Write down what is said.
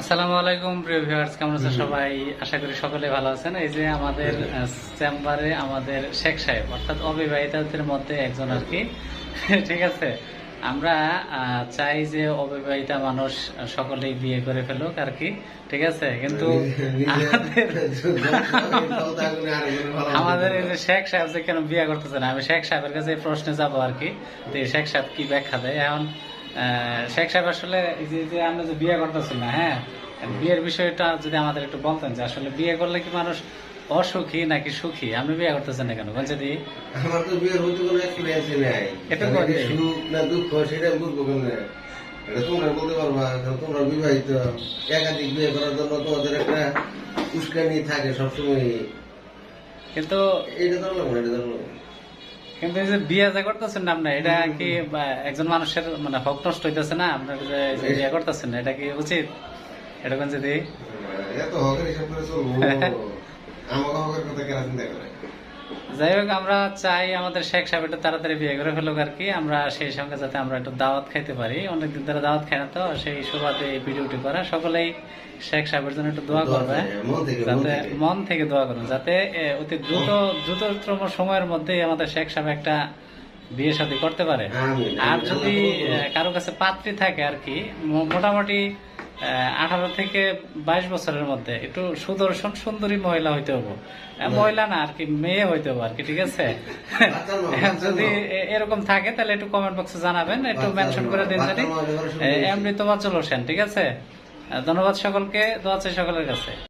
আসসালামু আলাইকুম প্রিয় ভিউয়ার্স কেমন আছেন সবাই? আশা করি সকলে ভালো আছেন। এই যে আমাদের চেম্বারে আমাদের শেখ সাহেব অর্থাৎ অবিবাহিতদের মধ্যে একজন আর কি। ঠিক আছে? আমরা চাই যে অবিবাহিতা মানুষ সকলেই বিয়ে করে ফেলুক আর কি। ঠিক আছে? কিন্তু আমাদের এই যে শেখ সাহেব যে কেন বিয়ে করতেছে না? আমি শেখ সাহেবের কাছে প্রশ্নে যাব আর কি। শেখ সাহেব কি ব্যাখ্যা দেয়? এখন শেখ সাহেব আসলে যে আমরা যে বিয়ে করতেছি না হ্যাঁ? বিয়ের বিষয়টা যদি আমাদের একটু বলতেন যে আসলে বিয়ে করলে কি মানুষ অসুখী নাকি সুখী? আপনি বিয়ে করতেছেন না কেন? বলছে দি আমার তো বিয়ের হইতে কোনো এক্সপিরিয়েন্সই নাই। এটা আমি করবে। সুখ না দুঃখ সেটা বুঝব কেমনে? এটা তোমরা বলতে পারবা তোমরা বিবাহিত। একাধিক বিয়ে করার জন্য তোমাদের একটা উস্কানি থাকে সবসময় কিন্তু এটা না এটা না। কিন্তু এই যে বিয়ে যে করতেছেন না আপনি এটা কি একজন মানুষের মানে হক নষ্ট হইতেছে না? আপনার যে বিয়ে করতেছেন না এটা কি উচিত? এটা কোন যদি তো হকের হিসাব করে চলবো। আমাকে হকের কথা কেনা চিন্তা করে? যাই হোক আমরা চাই আমাদের শেখ সাহেব একটু তাড়াতাড়ি বিয়ে করে ফেলুক আর কি। আমরা সেই সঙ্গে যাতে আমরা একটু দাওয়াত খাইতে পারি। অনেকদিন ধরে দাওয়াত খাই না তো সেই সুবাদে এই ভিডিওটি করা। সকলেই শেখ সাহেবের জন্য একটু দোয়া করবে। মন থেকে, যাতে মন থেকে। দোয়া করুন যাতে অতি দ্রুত দ্রুততম সময়ের মধ্যেই আমাদের শেখ সাহেব একটা বিয়ে শাদী করতে পারে। আর যদি কারও কাছে পাত্রী থাকে আর কি মোটামুটি আঠারো থেকে বাইশ বছরের মধ্যে একটু সুদর্শন সুন্দরী মহিলা হইতে হব। মহিলা না আর কি মেয়ে হইতে হব আর কি ঠিক আছে? যদি এরকম থাকে তাহলে একটু কমেন্ট বক্সে জানাবেন একটু মেনশন করে দিন জানি এমনি তোমার চলো সেন ঠিক আছে? ধন্যবাদ সকলকে দোয়া চাই সকলের কাছে।